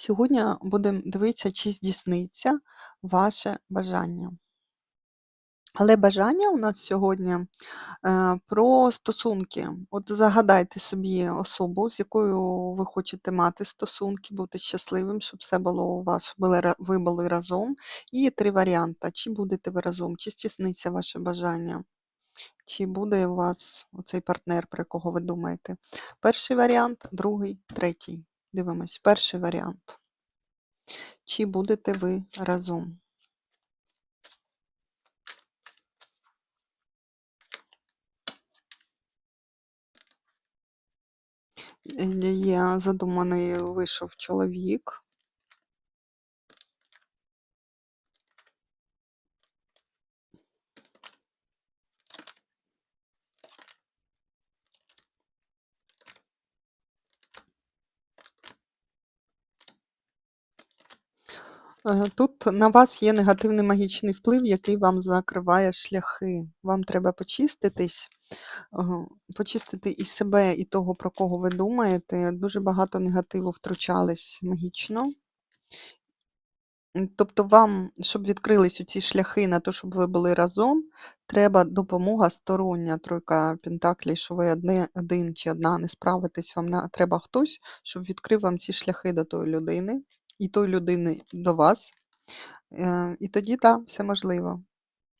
Сьогодні будемо дивитися, чи здійсниться ваше бажання. Але бажання у нас сьогодні е, про стосунки. От загадайте собі особу, з якою ви хочете мати стосунки, бути щасливим, щоб все було у вас, щоб ви були разом. І три варіанти: чи будете ви разом, чи здійсниться ваше бажання, чи буде у вас оцей партнер, про якого ви думаєте. Перший варіант, другий, третій. Дивимось. Перший варіант. Чи будете ви разом? Я Є задуманий, вийшов чоловік. Тут на вас є негативний магічний вплив, який вам закриває шляхи. Вам треба почиститись, почистити і себе, і того, про кого ви думаєте. Дуже багато негативу втручались магічно. Тобто вам, щоб відкрились ці шляхи на те, щоб ви були разом, треба допомога стороння, тройка пентаклей, що ви одне, один чи одна не справитесь, вам треба хтось, щоб відкрив вам ці шляхи до тої людини, і той людини до вас. Е, І тоді так, все можливо.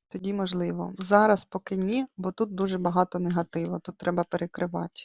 Тоді можливо. Зараз поки ні, бо тут дуже багато негатива, тут треба перекривати.